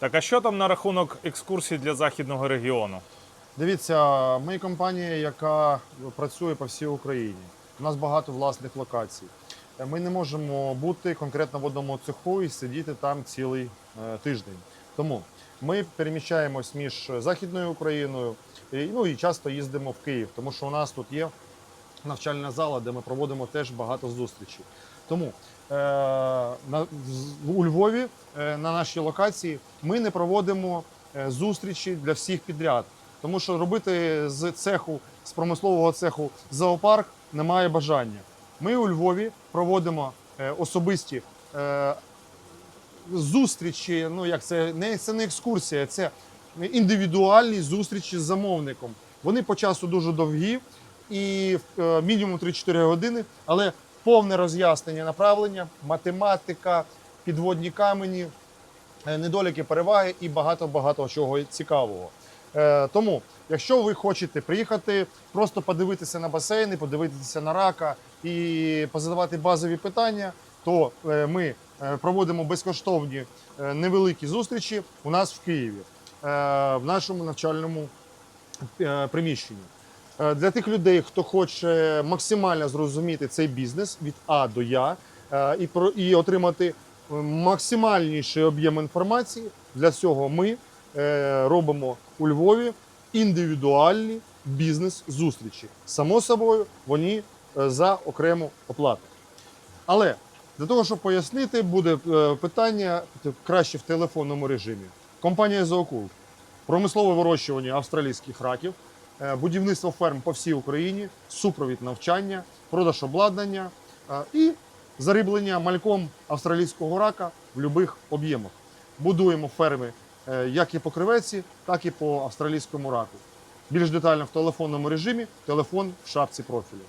Так, а що там на рахунок екскурсій для західного регіону? Дивіться, ми компанія, яка працює по всій Україні. У нас багато власних локацій. Е, Ми не можемо бути конкретно в одному цеху і сидіти там цілий е, тиждень. Тому ми переміщаємось між Західною Україною ну, і часто їздимо в Київ, тому що у нас тут є навчальна зала, де ми проводимо теж багато зустрічей. Тому е, на, у Львові е, на нашій локації ми не проводимо е, зустрічі для всіх підряд. Тому що робити з цеху, з промислового цеху зоопарк немає бажання. Ми у Львові проводимо е, особисті е, зустрічі. Ну як це не це не екскурсія, це індивідуальні зустрічі з замовником. Вони по часу дуже довгі і е, мінімум 3-4 години, але повне роз'яснення направлення, математика, підводні камені, е, недоліки, переваги і багато багато чого цікавого. Е, Тому, якщо ви хочете приїхати, просто подивитися на басейни, подивитися на рака і позадавати базові питання, то ми проводимо безкоштовні невеликі зустрічі у нас в Києві в нашому навчальному приміщенні. Е, Для тих людей, хто хоче максимально зрозуміти цей бізнес від А до Я е, і про і отримати е, максимальніший об'єм інформації, для цього ми робимо у Львові індивідуальні бізнес-зустрічі. Само собою, вони за окрему оплату. Але для того, щоб пояснити, буде питання краще в телефонному режимі. Компанія Зоокул, промислове вирощування австралійських раків, будівництво ферм по всій Україні, супровід навчання, продаж обладнання е, і зариблення мальком австралійського рака в будь-яких об'ємах. Будуємо ферми е, як і по креветці, так і по австралійському раку. Більш детально в телефонному режимі, телефон в шапці профілю.